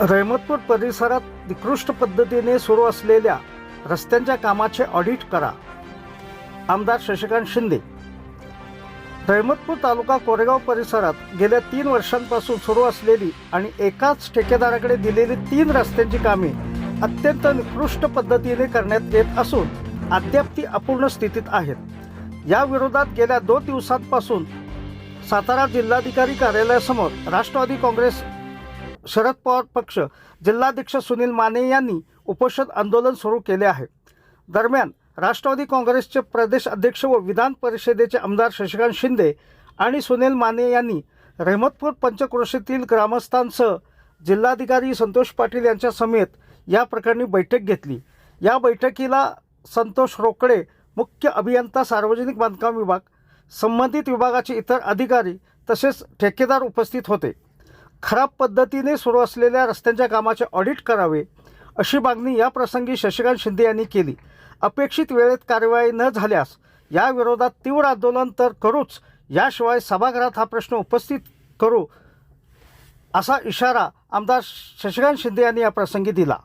रहमतपूर परिसरात निकृष्ट पद्धतीने सुरू असलेल्या रस्त्यांच्या कामाचे ऑडिट करा. आमदार शशिकांत शिंदे. रहमतपूर तालुका कोरेगाव परिसरात गेल्या तीन वर्षांपासून सुरू असलेली आणि एकाच ठेकेदाराकडे दिलेली तीन रस्त्यांची कामे अत्यंत निकृष्ट पद्धतीने करण्यात येत असून अद्याप ती अपूर्ण स्थितीत आहेत. या विरोधात गेल्या दोन दिवसांपासून सातारा जिल्हाधिकारी कार्यालयासमोर राष्ट्रवादी काँग्रेस शरद पवार पक्ष जिल्हाध्यक्ष सुनील माने यांनी उपोषण आंदोलन सुरू केले आहे. दरम्यान राष्ट्रवादी काँग्रेसचे प्रदेश अध्यक्ष व विधान परिषदेचे आमदार शशिकांत शिंदे आणि सुनील माने यांनी रहमतपूर पंचक्रोशीतील ग्रामस्थांसह जिल्हाधिकारी संतोष पाटील यांच्या समेत या प्रकरणी बैठक घेतली. या बैठकीला संतोष रोकडे मुख्य अभियंता सार्वजनिक बांधकाम विभाग संबंधित विभागाचे इतर अधिकारी तसेच ठेकेदार उपस्थित होते. खराब पद्धतीने सुरू असलेल्या रस्त्यांच्या कामाचे ऑडिट करावे अशी मागणी या प्रसंगी शशिकांत शिंदे यांनी केली. अपेक्षित वेळेत कारवाई न झाल्यास या विरोधात तीव्र आंदोलन तर करूच याशिवाय सभागृहात हा प्रश्न उपस्थित करू असा इशारा आमदार शशिकांत शिंदे यांनी या प्रसंगी दिला.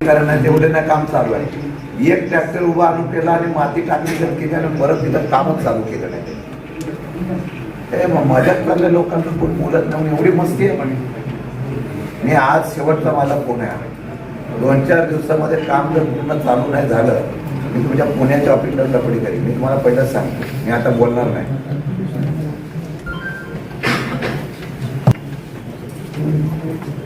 कारण तेवढे ना काम चालू आहे. एक ट्रॅक्टर उभा आणून केला आणि माती टाकली केल्यानं परत तिथं कामच चालू केलं नाही. हे मजाक करल्या लोकांना कोण बोलत नाही एवढी मस्ती आहे म्हणे. मी आज शेवटचा माझा फोन आहे. दोन चार दिवसामध्ये काम जर पूर्ण चालू नाही झालं मी तुमच्या पुण्याच्या ऑफिसला लपडी करीन. मी तुम्हाला पहिलं सांगतो. मी आता बोलणार नाही Thank नाही,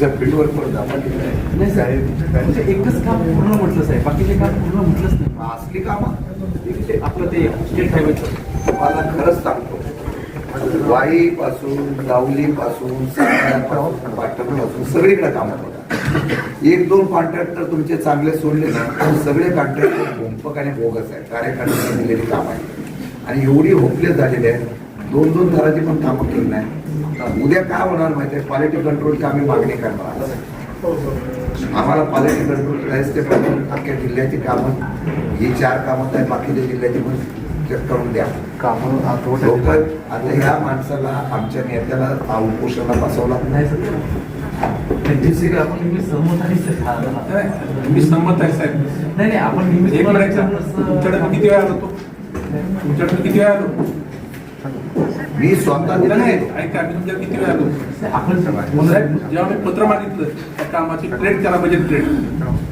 ते बरेच फील्डवर पण जातात. नाही. साहेब म्हणजे एकच काम पूर्ण म्हटलं साहेब बाकीचे काम पूर्ण म्हटलंच नाही. असली कामं ते आपलं ते स्टेट हायवेचं मला खरंच सांगतो. वाईपासून लावलीपासून जावली सगळीकडे कामं होतात एक दोन कॉन्ट्रॅक्टर तुमचे चांगले सोडले ना तर सगळे कॉन्ट्रॅक्टर भोंपक आणि बोगस आहे कार्यकर्त्यांनी दिलेली काम आहे आणि एवढी होपले झालेली आहे दोन दोन घराची पण कामं केली नाही. उद्या काय होणार माहिती आहे क्वालिटी कंट्रोलची आम्ही मागणी करणार आम्हाला क्वालिटी कंट्रोल करायचं ते पण अख्ख्या जिल्ह्याची कामं ही चार कामं आहे बाकीच्या जिल्ह्याची पण check करून द्या. कामं लोक आता ह्या माणसाला आमच्या नेत्याला उपोषणाला बसवला. नाही सर. त्यांच्याशी आपण नेहमी सहमत आहे सर. मी संमत आहे साहेब. नाही नाही आपण किती वेळा आलो तो? तुमच्याकडे किती वेळा आलो? मी स्वतः नाही, नाही दिलं ऐका मी तुमच्याकडे किती वेळा आलो आपण जेव्हा मी पत्र मागितलं त्या कामाची प्लेट करा बजेट प्लेट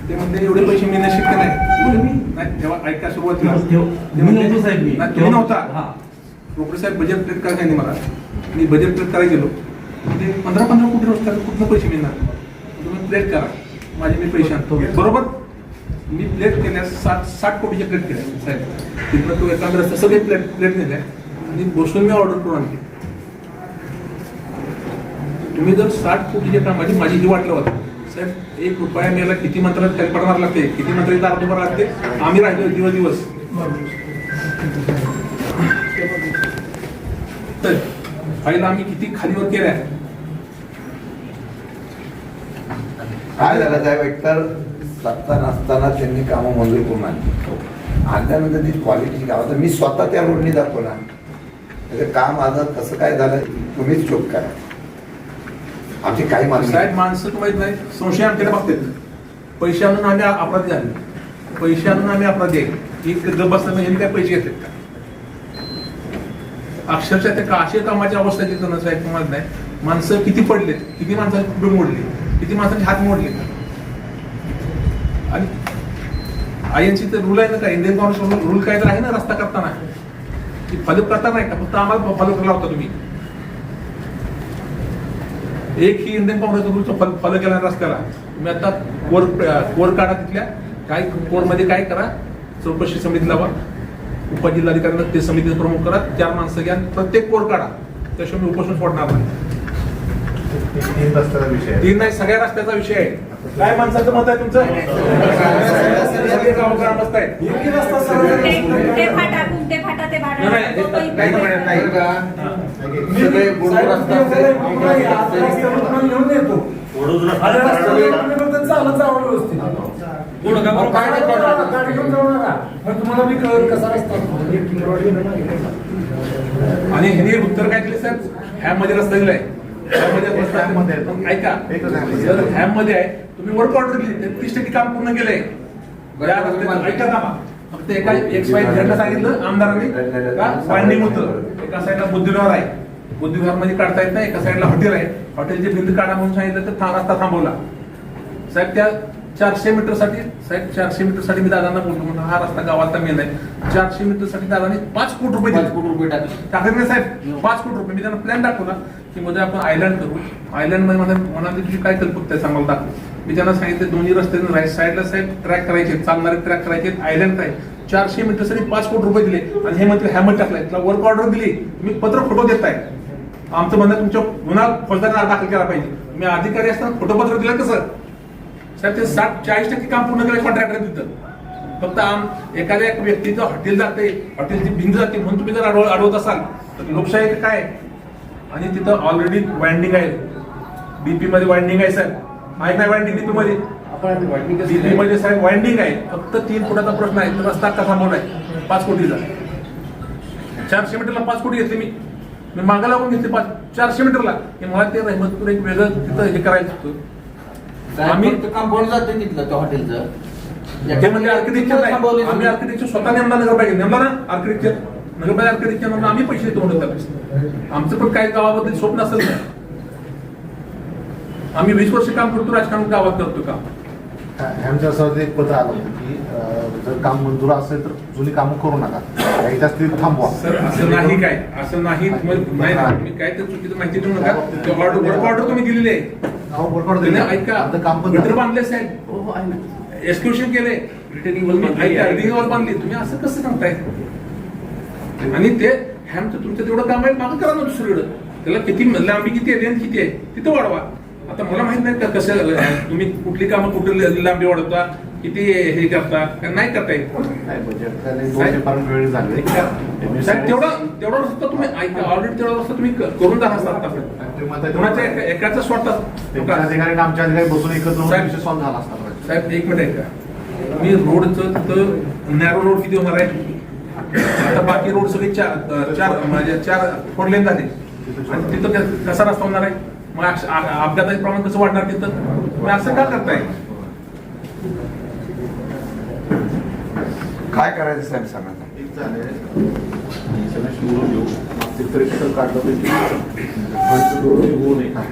ते म्हणते एवढे पैसे मिळणं शक्य नाही नाही तेव्हा ऐका सुरुवातीला ते. नाही, तुम्ही नव्हता. हा. रोकडे साहेब बजेट प्लेट करा नाही मला. मी बजेट प्लेट करायला गेलो. म्हणजे पंधरा पंधरा कोटी रस्त्याला कुठनं पैसे मिळणार? तुम्ही प्लेट करा. माझे मी पैसे आणतो. बरोबर? मी प्लेट केल्यास साठ साठ कोटीचे प्लेट केल्या साहेब. तिथनं तो एका रस्ता सगळे प्लेट प्लेट नेल्या आणि बसून मी ऑर्डर करून आणली तुम्ही जर साठ कोटीच्या कामाची माझी ही वाटलं होतं साहेब एक रुपया मिळाला किती मंत्रात खाली पडणार लागते किती मंत्राचे अर्ध भरावे लागते आम्ही राहिलो दिवस दिवस तर फाईल आम्ही किती खालीवर केल्या? काय झालं साहेब एकतर सत्ता नसताना त्यांनी कामं मंजूर करून आणली. आणल्यानंतर ती क्वालिटीची गाव. तर मी स्वतः त्या रोडनी दाखवला. त्याचं काम माझं कसं काय झालं तुम्हीच चोप करा. आमची काही माणसं साहेब माणसं माहीत नाही. संशय आमच्याकडे बघतात. पैसे आणून आम्ही अपराधी झाले. पैसे आणून आम्ही अपराधी आहे. एक गप बसताना म्हणजे काय पैसे घेतात का? अक्षरशः त्या काशी कामाची अवस्था तिथं ना साहेब तुम्हाला नाही. माणसं किती पडलेत? किती माणसांचे कुटुंब मोडले? किती माणसांचे हात मोडले आणि आयएनसी तर रूल आहे ना का इंडियन कॉन्स्टिट्यूशन रूल काय तर आहे ना रस्ता करताना फॉलो करता नाही का? फक्त आम्हाला फॉलो केला होता तुम्ही. एक ही इंडियन काँग्रेस रूलचा फॉलो केला रस्त्याला. तुम्ही आता कोर कोर काढा तिथल्या. काय कोरमध्ये काय करा? चौकशी समिती लावा. उपजिल्हाधिकाऱ्यांना ते समिती प्रमुख करा. चार माणसं घ्या. प्रत्येक कोड काढा. त्याशिवाय मी उपोषण सोडणार नाही. तीन रस्त्याचा विषय तीन नाही सगळ्या रस्त्याचा विषय आहे. काय माणसाचं मत आहे तुमचं? कुठे फाटा ते नाही, नाही, काही- नाही, आणि ह्यांनी उत्तर काय दिले सर ह्यामध्ये रस्ता दिलाय. ह्यामध्ये रस्ता आहे. पण ऐका. एकच. जर ह्यामध्ये आहे तुम्ही वर्क ऑर्डर दिली ते तीस टक्के काम पूर्ण केलंय. या रस्त्याचं ऐका थांबा फक्त एका एक वाय झेडला सांगितलं आमदारांनी का? वायंडिंग होतं एका साईडला बुद्धिविहार आहे. बुद्धिविहारमध्ये काढता येत नाही एका साईडला हॉटेल आहे. हॉटेलची भिंत काढा म्हणून सांगितलं तर था- रस्ता थांबवला. साहेब त्या चारशे मीटरसाठी साहेब चारशे मीटरसाठी मी दादांना बोलतो म्हणलं हा रस्ता गावाचा मेन आहे. चारशे मीटरसाठी दादांनी पाच कोटी रुपये दिले. पाच कोटी रुपये टाकले. नाही साहेब. पाच कोटी रुपये. मी त्यांना प्लॅन दाखवला की मध्ये आपण आयलँड करू. आयलँडमध्ये मला म्हणाले तुझी काय कल्पकता आहे? सांगायला दाखव. मी त्यांना सांगितलं दोन्ही रस्ते राईट साईडला साहेब ट्रॅक करायचे चालणारे ट्रॅक करायचे आयलंड काय चारशे मीटरसाठी पाच कोटी रुपये दिले. आणि हे मंत्री हॅमर टाकलाय. त्याला वर्क ऑर्डर दिली. तुम्ही पत्र फोटो देताय. आमचं म्हणणं तुमच्या गुन्हा फौजदारांना दाखल केला पाहिजे. तुम्ही अधिकारी असताना फोटो पत्र दिलं कसं साहेब ते साठ चाळीस टक्के काम पूर्ण केलं कॉन्ट्रॅक्टर तिथं. फक्त आम एखाद्या व्यक्तीचं हॉटेल जाते हॉटेलची भिंत जाते म्हणून तुम्ही जर अडव अडवत असाल तर लोकशाही काय? आणि तिथं ऑलरेडी वाइंडिंग आहे. बीपी मध्ये वाइंडिंग आहे साहेब आहे काय वाइंडिंग डीपी मध्ये. डीपी मध्ये साहेब वाइंडिंग आहे. फक्त तीन फुटाचा प्रश्न आहे. तर रस्ता का थांबवलाय पाच कोटीचा. चारशे मीटरला पाच कोटी घेतले मी. मी मागा लागून घेतले पाच चारशे मीटरला. की मला ते रहमतपूर एक वेगळं तिथं हे करायचं होतं. आम्ही कंपाऊंड जाते तिथलं त्या हॉटेलचं. ते म्हणजे आर्किटेक्चर नाही. आम्ही आर्किटेक्चर स्वतः नेमला नगर पाहिजे. नेमला ना आर्किटेक्चर नगर पाहिजे आर्किटेक्चर म्हणून आम्ही पैसे देतो म्हणतो आमचं पण काही गावाबद्दल स्वप्न असेल ना आम्ही वीस वर्ष काम करतो राजकारण गावात करतो काम. ह्यांच्या असं एक पत्र आलं की जर काम मंजूर असेल तर जुनी कामं करू नका. एकदा स्थिती थांबवा. सर असं नाही काय? असं नाही तुम्ही काय तर चुकीचं माहिती देऊ नका. ऑर्डर वर्क ऑर्डर तुम्ही दिलेली आहे. ऐका आता काम पण. बांधले साहेब. एक्सक्युशन केले. ऐका रिंग वॉल बांधली. तुम्ही असं कसं सांगताय? आणि ते हॅमचं तुमचं तेवढं काम आहे मागं करा ना दुसरीकडं. त्याला किती लांबी किती आहे लेंथ किती आहे तिथं वाढवा. आता मला माहीत नाही का कसं तुम्ही कुठली कामं कुठे लांबी वाढवता किती हे करता? का नाही करता येत? तेवढा तेवढा रस्ता तुम्ही ऐका. ऑलरेडी तेवढा रस्ता तुम्ही करून झाला असता आतापर्यंत कोणाच्या एकाचा स्वतः अधिकारी आमच्या अधिकारी बसून एकत्र सॉल्व्ह झाला असता. साहेब एक मिनिट ऐका. मी रोडचं तिथं नॅरो रोड किती होणार आहे? आता बाकी रोड सगळे चार चार म्हणजे चार फोर लेन झाले. तिथं कसा रस्ता होणार आहे? मग अपघाताचे प्रमाण कसं वाढणार तिथं? असं का करताय? काय करायचं साहेब सांगा.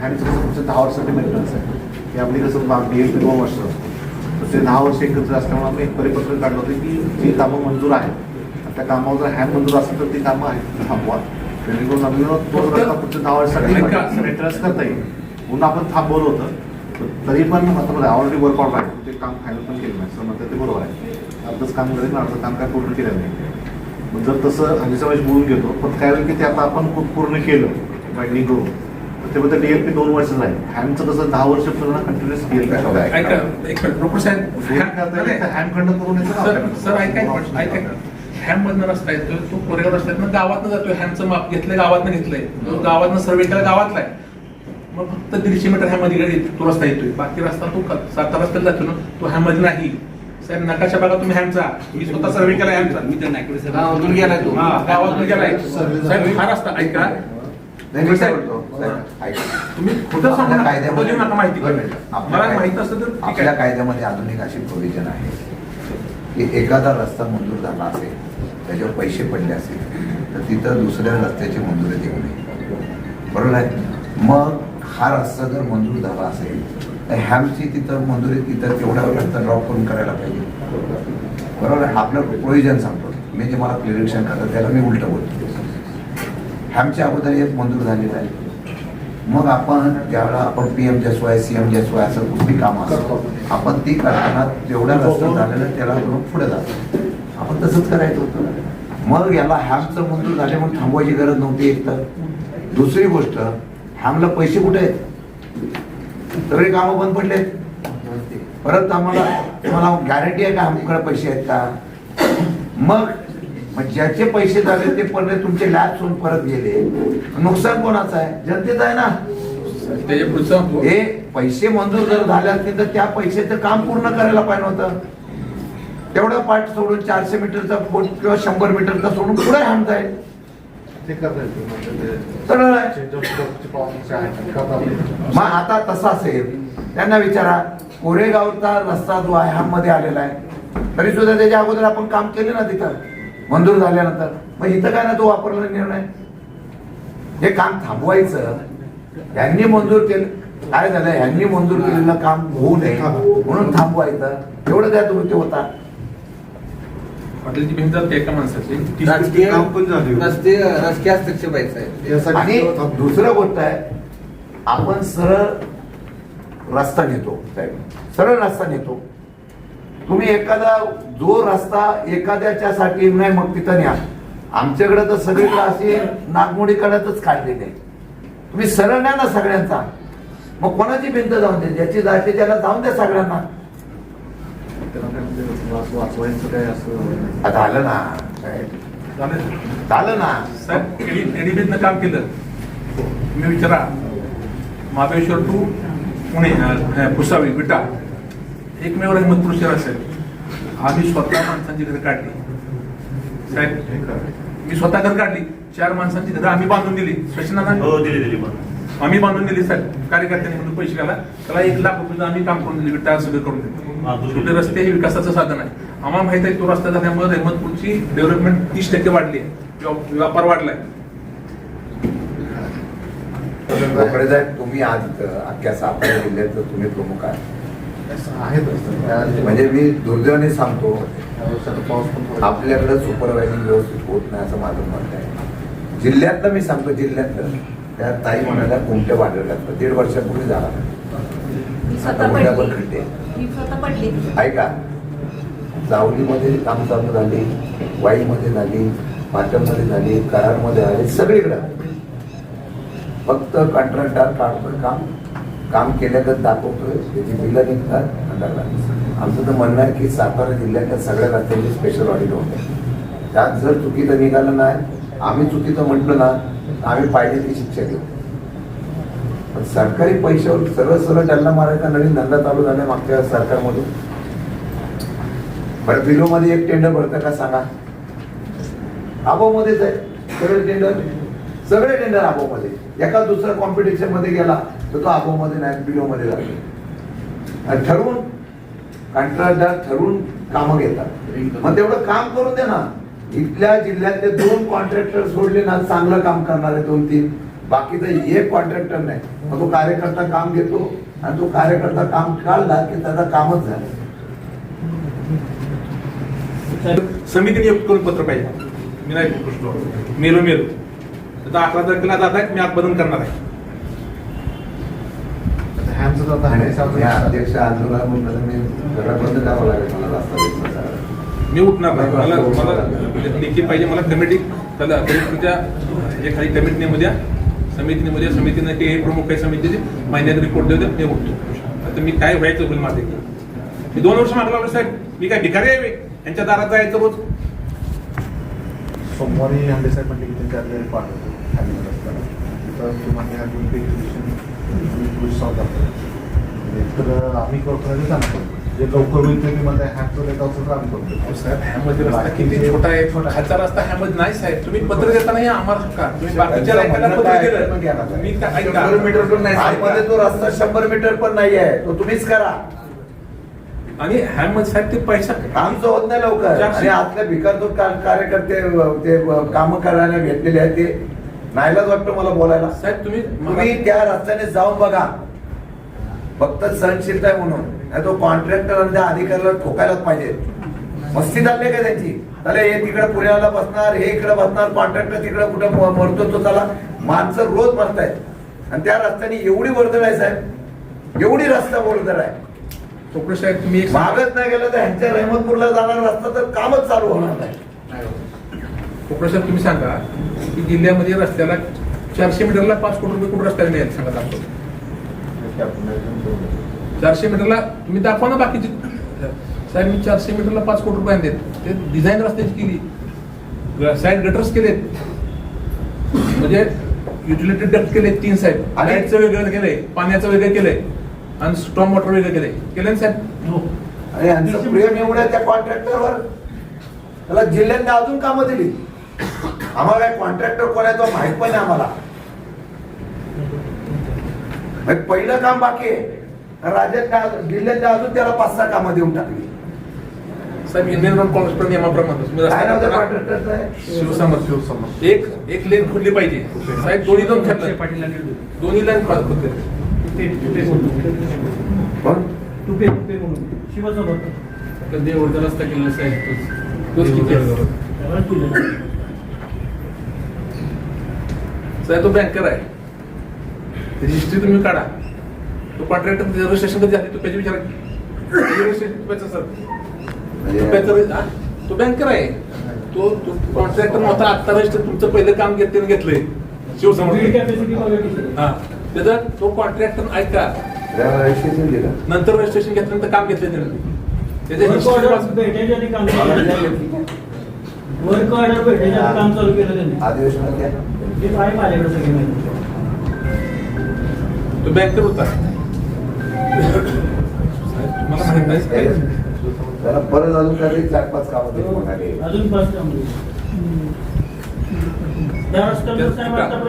ह्यांचं कसं तुमचं दहा वर्षासाठी मेंटेनन्स आहे. की आपली कसं मागणी एक ते दोन वर्ष. तर ते दहा वर्ष एकत्र असल्यामुळे आपण एक परिपत्रक काढलं होतं की जी कामं मंजूर आहेत. त्या कामावर जर मंजूर असेल तर ती कामं आहेत. ती थांबवा जेणेकरून आपल्याला तो फक्त- रस्ता पुढच्या दहा वर्षासाठी. मेंटेनन्स करता येईल. म्हणून आपण थांबवलं होतं. तरी पण आता ऑलरेडी वर्क ऑर्डर आहे. ते काम फायनल पण केलं नाही. सर म्हणतात ते बरोबर आहे. अर्धच काम करेल अर्धं काम काय पूर्ण केलं नाही. मग जर तसं हल्लीच्या वेळेस बोलून घेतो पण काय होईल की ते आता आपण खूप पूर्ण केलं बाइंडिंग करून तर ते बद्दल डीएलपी दोन वर्ष जाईल हॅमचं कसं दहा वर्ष पूर्ण कंटिन्युअस डीएलपी ऐका एक मिनिट. प्रॉपर साहेब हॅम ना सर आपल्याकडे. सर ऐका. एक मिनिट, ऐका हॅम मधनं रस्ता येतोय तो कोरेगाव रस्त्यातनं गावातनं जातोय. हॅमचं माप घेतलंय गावातनं घेतलंय. तो गावातनं सर्वे केला गावातला आहे मग फक्त दीडशे मीटर ह्या मध्ये तो रस्ता येतोय. बाकी रस्ता तो सातारा रस्त्याला जातो ना तो ह्या मध्ये नाही. साहेब नकाशा बघा तुम्ही हॅमचा मी स्वतः सर्वे केला हॅमचा गावातून गेलाय तो. हा गावातून गेलाय. साहेब हा रस्ता ऐका. नाही, मी काय म्हणतो, साहेब, ऐका. तुम्ही खोटं सांगू आपल्या नका कायद्यामध्ये खोटं नका माहिती बरं, करा. आपल्या मला माहीत असतं तर ठीक आपल्या कायद्यामध्ये अजून एक अशी प्रोव्हिजन आहे. की एखादा रस्ता मंजूर झाला असेल त्याच्यावर पैसे पडले असेल तर तिथं दुसऱ्या रस्त्याची मंजुरी देऊ नये बरोबर आहे? मग हा रस्ता जर मंजूर झाला असेल तर हॅमची तिथं मंजुरी तिथं तेवढा रस्ता ड्रॉप करून करायला पाहिजे. बरोबर आहे? आपलं प्रोविजन सांगतो. मी जे मला क्लिरिक्शन करतात त्याला मी उलटं बोलतो. हॅमच्या अगोदर एक मंजूर झालेलं आहे. मग आपण त्यावेळेला आपण पी एम जसवाय सी एम जसवाय असं कुठली कामं असतो आपण ती करताना जेवढा रस्ता झालेला त्याला पुढे जातो. आपण तसंच करायचं होतं मग याला हॅमचं मंजूर झाले म्हणून थांबवायची गरज नव्हती एक तर. दुसरी गोष्ट हॅमला पैसे कुठे आहेत? सगळे कामं बंद पडले परत आम्हाला तुम्हाला गॅरंटी आहे का आमच्याकडे पैसे आहेत का? मग मग ज्याचे पैसे झाले ते परत तुमचे लॅब होऊन परत गेले. नुकसान कोणाचं आहे? जनतेचं आहे ना. हे पैसे मंजूर जर झाले असतील तर त्या पैशाचं काम पूर्ण करायला पाहिजे होतं. तेवढं पाठ सोडून चारशे मीटरचा फूट किंवा शंभर मीटरचा सोडून पुढे येईल म्हणजे. मग आता तसं असेल त्यांना विचारा कोरेगावचा रस्ता जो आहे हा मध्ये आलेला आहे. तरी सुद्धा त्याच्या अगोदर आपण काम केले ना तिथं. मंजूर झाल्यानंतर. मग इथं काय ना तो वापरला निर्णय? हे काम थांबवायचं. यांनी मंजूर केलं. काय झालं? यांनी मंजूर केलेलं काम होऊ नये. म्हणून थांबवायचं. एवढं त्या कृती होता? हॉटेलची भिंत जाते एका माणसाची. राजकीय काम पण झाले. राजकीय राजकीय हस्तक्षेप आहे. साहेब यासाठी आणि. दुसरं गोष्ट आहे आपण सरळ रस्ता नेतो साहेब. सरळ रस्ता नेतो. तुम्ही एखादा जो रस्ता एखाद्याच्या साठी नाही मग तिथं न्या. आमच्याकडे तर सगळीकडे असे नागमोडीकडेच काढलेले आहे. तुम्ही सरळ न्या ना सगळ्यांचा. मग कोणाची भिंत जाऊन दे? ज्याची जाते त्याला जाऊन द्या सगळ्यांना. आलं ना साहेब. झालं ना साहेब एडीबीतनं काम केलं तुम्ही विचारा महाबळेश्वर टू पुणे अं, भुसावळी विटा एकमेव रहिमतपूर शहर असेल आम्ही स्वतः माणसांची घरं काढली. साहेब मी स्वतः घर काढली. चार माणसांची घरं आम्ही बांधून दिली. हो दिली दिली आम्ही बांधून दिली साहेब कार्यकर्त्यांनी म्हणून पैसे घाला. त्याला एक लाख रुपये आम्ही काम करून दिले. विटा सगळं करून दिले. छोटे रस्ते हे विकासाचं साधन आहे. आम्हाला माहीत आहे तो रस्ता झाल्यामुळे रहमतपूरची डेव्हलपमेंट तीस टक्के वाढली आहे. व्याप- व्यापार वाढलाय. तुम्ही आज अख्ख्या सातारा जिल्ह्याचं तुम्ही प्रमुख आहे आहेत म्हणजे मी दुर्दैवाने सांगतो थोडा- आपल्याकडे सुपरवायझिंग व्यवस्थित होत नाही असं माझं मत आहे. जिल्ह्यातलं मी सांगतो जिल्ह्यातलं. त्या ताई म्हणाल्या कोणत्या वाढवल्यात. दीड वर्षापूर्वी झाला खड्डे मी स्वतः पडली. ऐका. जावलीमध्ये काम चालू झाली वाईमध्ये झाली पाटणमध्ये झाली कराडमध्ये आले सगळीकडे. फक्त कॉन्ट्रॅक्टर काढतोय काम काम केल्यागत दाखवतोय. त्याची बिलं निघतात आणि आमचं तर म्हणणं आहे की सातारा जिल्ह्यातल्या सगळ्या राज्यांची स्पेशल ऑडिट होते. त्यात जर चुकीचं निघालं नाही आम्ही चुकीचं म्हटलं ना आम्ही पाहिजे ती शिक्षा घेऊ. सरकारी पैशावर सरळ सरळ डल्ला मारायचा नवीन धंदा चालू झाला मागच्या सरकारमधून. बरं बिलोमध्ये एक टेंडर भरतं का सांगा? आबोमध्येच आहे सगळे टेंडर सगळे टेंडर आबोमध्ये. एका दुसऱ्या कॉम्पिटिशनमध्ये गेला तर तो आबोमध्ये नाही बिलोमध्ये जातो. आणि ठरवून कंत्राटदार ठरवून कामं घेतात. मग तेवढं काम करून दे ना. इथल्या जिल्ह्यातले दोन कॉन्ट्रॅक्टर सोडले ना चांगलं काम करणारे दोन तीन बाकीचं एक कॉन्ट्रॅक्टर नाही. मग तो कार्यकर्ता काम घेतो आणि तो कार्यकर्ता काम काढला की त्याचा कामच झालं. समितीने एक करून पत्र पाहिजे. मी नाही पुष्टलो. मेलो मेलो. आता अकरा तारखेला दादा मी आज बंद करणार आहे. तर अध्यक्ष आंदोलन तर मी लागेल मला. मी उठणार नाही. मला मला लेखी पाहिजे मला कमिटी त्याला कमिटीच्या जे खाली कमिटी नेमू द्या समितीने म्हणजे समितीने ते प्रमुख काही समितीचे महिन्यात रिपोर्ट देऊ ते मी उठतो आता मी काय व्हायचं होईल माझे मी दोन वर्ष मागला साहेब. मी काय भिकारी आहे यांच्या दारात जायचं रोज. सोमवारी हंडे साहेब म्हणले की त्यांच्या आतले पाठवतो तर तुम्हाला अजून काही म्हणजे आम्ही करतो आणि सांगतो. जे लवकर होईल ते मला हॅपचं देत असेल तर आम्ही करतो साहेब ह्यामध्ये रस्ता किती छोटा आहे? खालचा रस्ता ह्यामध्ये नाही साहेब. तुम्ही पत्र देताना हे आम्हाला का तुम्ही बाकीच्या एखादा पत्र दिलं. तुम्ही ऐका. शंभर मीटर पण नाही. आतमध्ये तो रस्ता शंभर मीटर पण नाही आहे. तो तुम्हीच करा. आणि ह्यामध्ये साहेब ते पैसा कामचं होत नाही लवकर. आणि आतल्या भिकारतो कार्यकर्ते ते काम करायला घेतलेले आहेत ते. नाहीलाच वाटतं मला बोलायला. साहेब तुम्ही तुम्ही त्या रस्त्याने जाऊन बघा. फक्त सहनशीलता आहे म्हणून. नाही तो कॉन्ट्रॅक्टर आणि त्या अधिकाऱ्याला ठोकायलाच पाहिजे. मस्ती चालली का त्यांची? त्याला हे तिकडे पुण्याला बसणार हे इकडे बसणार कॉन्ट्रॅक्टर तिकडे कुठं मरतो तो त्याला माणसं रोज मरतायत. आणि त्या रस्त्याने एवढी वर्दळ आहे साहेब. एवढी रस्ता वर्दळ आहे. चोपडे साहेब तुम्ही मागत नाही गेलं तर ह्यांच्या रहमतपूरला जाणारा रस्ता तर कामच चालू होणार नाही. कोपरेशन तुम्ही सांगा की जिल्ह्यामध्ये रस्त्याला चारशे मीटरला पाच कोटी रुपये कुठं रस्त्याला मिळाले सांगा दाखव चारशे मीटरला तुम्ही दाखवा ना बाकीचे. साहेब मी चारशे मीटरला पाच कोटी रुपये आणलेत ते डिझाईन रस्त्याची केली. साईड गटर्स केलेत. म्हणजे युटिलिटी डक्ट केले तीन साहेब. आणि- लाईटचं वेगळं केलंय पाण्याचं वेगळं केलंय आणि स्ट्रॉंग वॉटर वेगळं केलंय. केलंय ना साहेब? आणि यांचं प्रेम एवढं आहे त्या कॉन्ट्रॅक्टरवर त्याला जिल्ह्याने अजून कामं दिली. आम्हाला काय कॉन्ट्रॅक्टर कोण आहे तो माहीत पण नाही आम्हाला. मग पहिलं काम बाकी आहे. राज्यात जिल्ह्यात अजून त्याला पाच सहा कामं देऊन टाकली. साहेब इंडियन रोड कॉन्स्टर नियमाप्रमाणे तुम्ही काय नाव त्या रस्ता- कॉन्ट्रॅक्टरचं आहे? शिवसमर्थ शिवसमर्थ. एक एक लेन खुलली पाहिजे. साहेब दोन्ही दोन खटलं दोन्ही लाईन पास होते कोण? रस्ता साहेब तोच किती आहे? साहेब तो बँकर आहे. त्याची हिस्ट्री तुम्ही काढा. तो कॉन्ट्रॅक्टर रजिस्ट्रेशन कधी झाली तो त्याची विचारा सर म्हणजे? तो बँकर आहे. तो कॉन्ट्रॅक्टर नव्हता आता रजिस्टर तुमचं पहिलं काम घेतलं घेतलंय. शिवसमर्थ हा. त्याचा तो कॉन्ट्रॅक्टर ऐका. त्याला रजिस्ट्रेशन दिलं. नंतर रजिस्ट्रेशन घेतल्यानंतर काम घेतलं त्यानं. काम चालू केलं. वर्क ऑर्डर भेटायच्या आधी काम चालू केलं त्यांनी. अधिवेशनात द्या. ते आहे माझ्याकडे सगळी माहिती. तो बँकर होता. त्याला परत अजून काही चार पाच कामं म्हणाले. अजून पाच काम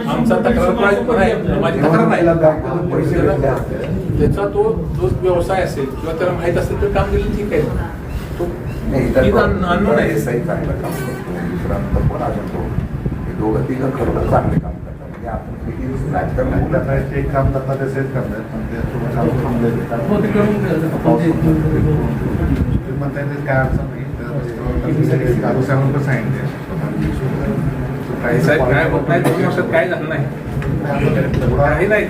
आमचा तक्रार नाही, माझी. तक्रार नाही. त्याचा तो जो व्यवसाय असेल किंवा त्याला माहीत असेल तर काम दिलं ठीक आहे तो नाही, इतर अन- unknown आहे. चांगलं काम करतो दुसरा हे दोघं तिघं खरोखर चांगले काम करतात म्हणजे आपण काम करतात ते सेट करतात पण ते थोडं काय अडचण नाही त्याच्यामध्ये कालू पण सांगितले काय होत नाही दोन वर्षात काय झालं नाही काही नाही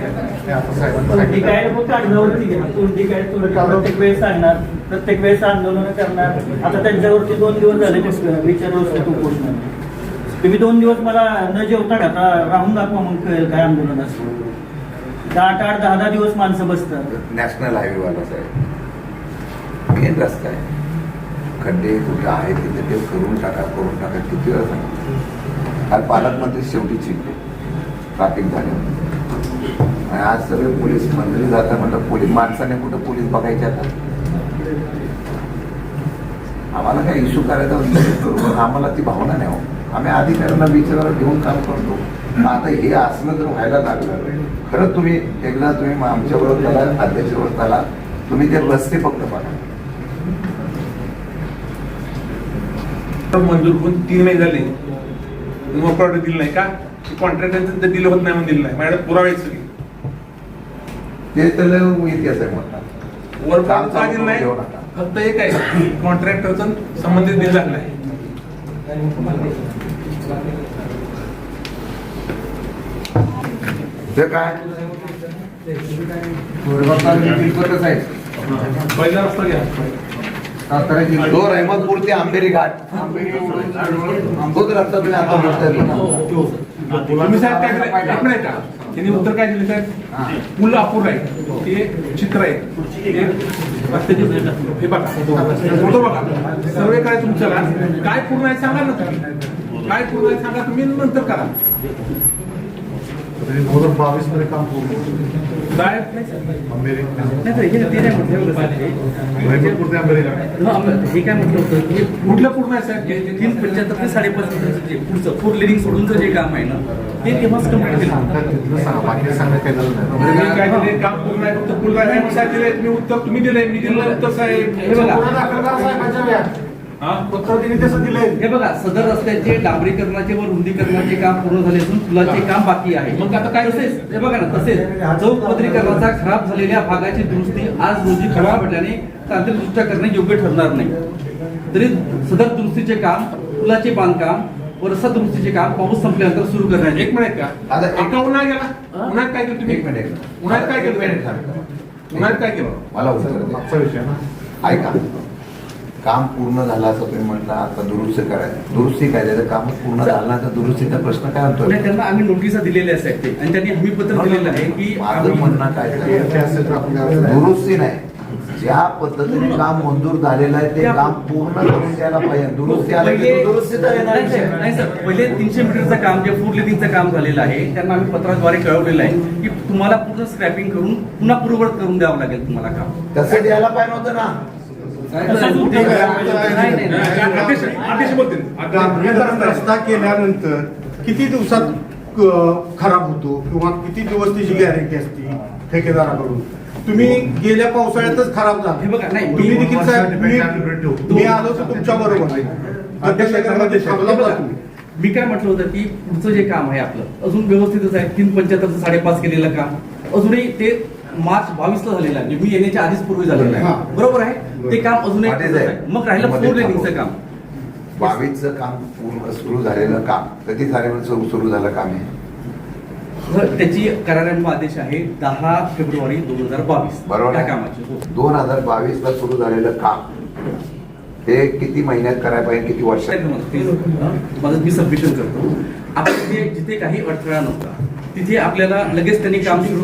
काय फक्त कागदावरती घ्या तोंडी काय प्रत्येक वेळेस आणणार प्रत्येक वेळेस आंदोलन करणार. आता त्यांच्यावरती दोन दिवस झाले विचार विचारवस्तू उपोषण तुम्ही दोन दिवस मला न जेवता आता राहून दाखवा मग कळेल काय आंदोलन असतं. दहा आठ आठ दहा दहा दिवस माणसं बसतात. नॅशनल हायवे वाला साहेब. मेन रस्ता आहे. खड्डे कुठे आहे तिथे ते करून टाका करून टाका. किती वेळा सांगितलं? काल पालकमंत्री शेवटी चिडले. ट्रॅफिक झाले आणि आज सगळे पोलीस मंत्री जातात म्हटलं पोलीस माणसाने कुठं पोलीस बघायचे आता? आम्हाला काय इश्यू करायचा आम्हाला ती भावना नाही हो. आम्ही अधिकाऱ्यांना विचारायला घेऊन काम करतो. आता हे असलं जर व्हायला लागलं खरं तुम्ही एकदा तुम्ही आमच्याबरोबर त्याला अध्यक्षबरोबर त्याला तुम्ही ते रस्ते फक्त बघा मंजूर होऊन तीन महिने झाले. मग प्रॉडक्ट दिलं नाही का? कॉन्ट्रॅक्टर दिलं होत नाही म्हणून दिलं नाही. माझ्याकडे पुरावे सगळे. ते त्याला इतिहास आहे मोठा. वर काम का दिलं नाही. फक्त एक आहे. कॉन्ट्रॅक्टरचं संबंधित बिल झालं नाही. ते काय? तिरुपतच आहे पहिला रस्ता घ्या. तो रहमतपूर ते आंबेरी घाट. तोच रस्ता तुम्ही आता. तुम्ही साहेब काय? ऐकलं आहे का? त्यांनी उत्तर काय दिले साहेब? पुल अपूर्ण आहे. ते चित्र आहे. हे बघा. फोटो बघा. सर्वे काय तुमच्याला काय पूर्ण आहे सांगा ना तुम्ही. काय पूर्ण आहे सांगा तुम्ही? नंतर करा. दोन हजार बावीसमध्ये काम हे-. हा, हे काय म्हटलं होतं की कुठलं पूर्ण आहे साहेब? तीन पंच्याहत्तर ते साडेपाच पुढचं फोर लिडिंग सोडूनचं जे काम आहे ना ते तेव्हाच कंप्लीट केलं. बाकी काही नाही. तुम्ही काय दिले काम पूर्ण आहे फक्त पूर्ण आहे साहेब दिले तुम्ही उत्तर तुम्ही दिले मी दिलं उत्तर साहेब. हे? बघा बघा सदर रस्त्याचे डांबरीकरणाचे व रुंदीकरणाचे काम पूर्ण झाले असून पुलाचे काम बाकी आहे. मग आता काय तसेच हे बघा ना तसेच चौपदरीकरणाचा खराब झालेल्या भागाची दुरुस्ती आज रोजी खराब पडल्याने तांत्रिकदृष्ट्या करणे योग्य ठरणार नाही. तरी सदर दुरुस्तीचे काम पुलाचे बांधकाम व रस्ता दुरुस्तीचे काम पाऊस संपल्यानंतर सुरू करण्यात एक मिनिट का? आता एक- आता उन्हाळ्यात गेला. उन्हाळ्यात काय केलं तुम्ही? एक मिनिट उन्हाळ्यात काय केलं? उन्हाळ्यात काय केलं? मला उत्तर द्या. मागचा विषय ना. ऐका. काम पूर्ण झालं असं तुम्ही म्हटलं आता दुरुस्ती करायचं. दुरुस्ती काय? त्याचं काम पूर्ण झालं तर दुरुस्तीचा प्रश्न काय नाही, होतो त्यांना आम्ही नोटिसा दिलेल्या आहेत. ते आणि त्यांनी हमीपत्र दिलेलं आहे की माझं म्हणणं काय? दुरुस्ती नाही. ज्या पद्धतीने काम मंजूर झालेलं आहे ते काम पूर्ण करून द्यायला पाहिजे. दुरुस्ती आली पहिले दुरुस्तीचा येणार नाही सर, पहिले तीनशे मीटरचं काम जे फूड लिडिंगचं काम झालेलं आहे त्यांना आम्ही पत्राद्वारे कळवलेलं आहे की तुम्हाला पूर्ण स्क्रॅपिंग करून पुन्हा पूर्ववत करून द्यावं लागेल तुम्हाला काम. तसं द्यायला पाहिजे नव्हतं ना. रस्ता केल्यानंतर किती दिवसात खराब होतो किंवा किती दिवस त्याची गॅरंटी असते ठेकेदाराकडून? तुम्ही गेल्या पावसाळ्यातच खराब हे झाला बघा नाही तुम्ही देखील साहेब मी- आलो तर तुमच्या बरोबर. अध्यक्ष, मी काय म्हटलं होतं की पुढचं जे काम आहे आपलं अजून व्यवस्थितच आहे तीन पंच्याहत्तरचं साडेपाच केलेलं काम. अजूनही ते मार्च बावीस ला झालेलं आहे मी येण्याच्या आधीच पूर्वी झालेलं. आहे बरोबर आहे ते काम. आहे. मग राहिलं फोर लेनिंगचं. काम बावीसचं काम पूर्ण सुरू झालेलं काम कधी झालेलं सुरू सुरू झालं काम आहे त्याची करारांब आदेश आहे दहा फेब्रुवारी दोन हजार बावीस बरोबर. कामाची हो. दोन हजार बावीस ला सुरू झालेलं काम हे किती महिन्यात करायला पाहिजे किती वर्षात माझं मी सबमिशन करतो आपण जिथे काही अडथळा नव्हता तिथे आपल्याला लगेच त्यांनी काम सुरू